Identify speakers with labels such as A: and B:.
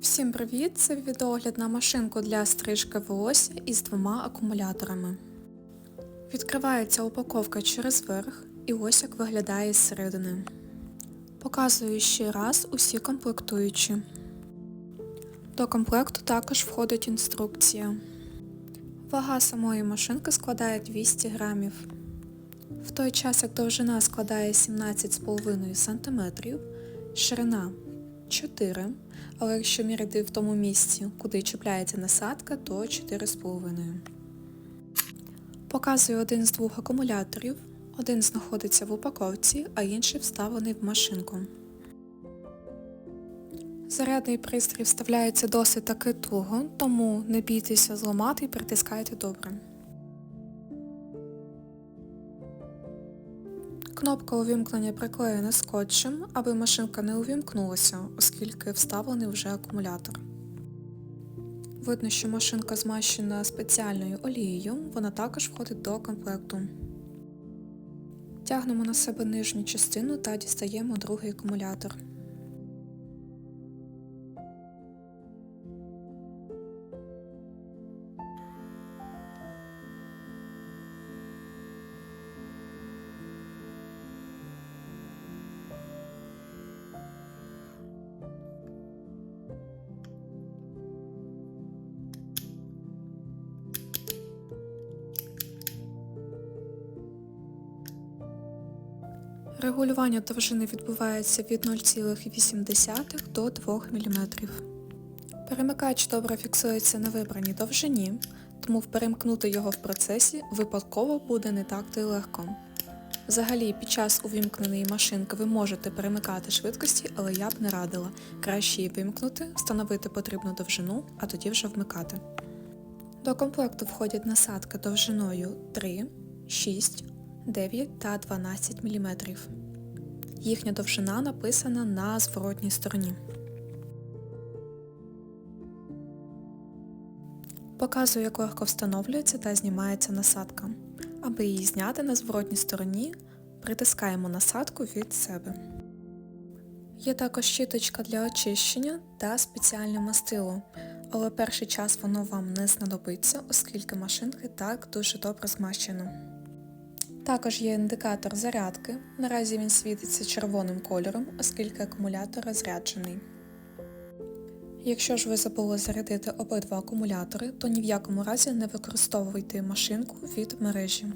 A: Всім привіт! Це відеогляд на машинку для стрижки волосся із двома акумуляторами. Відкривається упаковка через верх і ось як виглядає зсередини. Показую ще раз усі комплектуючі. До комплекту також входить інструкція. Вага самої машинки складає 200 грамів. В той час як довжина складає 17,5 см, ширина 4, але якщо міряти в тому місці, куди чіпляється насадка, то 4,5. Показую один з двох акумуляторів. Один знаходиться в упаковці, а інший вставлений в машинку. Зарядний пристрій вставляється досить таки туго, тому не бійтеся зламати і притискайте добре. Кнопка увімкнення приклеєна скотчем, аби машинка не увімкнулася, оскільки вставлений вже акумулятор. Видно, що машинка змащена спеціальною олією, вона також входить до комплекту. Тягнемо на себе нижню частину та дістаємо другий акумулятор. Регулювання довжини відбувається від 0,8 до 2 мм. Перемикач добре фіксується на вибраній довжині, тому перемкнути його в процесі випадково буде не так то й легко. Взагалі, під час увімкненої машинки ви можете перемикати швидкості, але я б не радила. Краще її вимкнути, встановити потрібну довжину, а тоді вже вмикати. До комплекту входять насадки довжиною 3, 6, 9 та 12 мм. Їхня довжина написана на зворотній стороні. Показую, як легко встановлюється та знімається насадка. Аби її зняти на зворотній стороні, притискаємо насадку від себе. Є також щіточка для очищення та спеціальне мастило, але перший час воно вам не знадобиться, оскільки машинки так дуже добре змащено. Також є індикатор зарядки. Наразі він світиться червоним кольором, оскільки акумулятор розряджений. Якщо ж ви забули зарядити обидва акумулятори, то ні в якому разі не використовуйте машинку від мережі.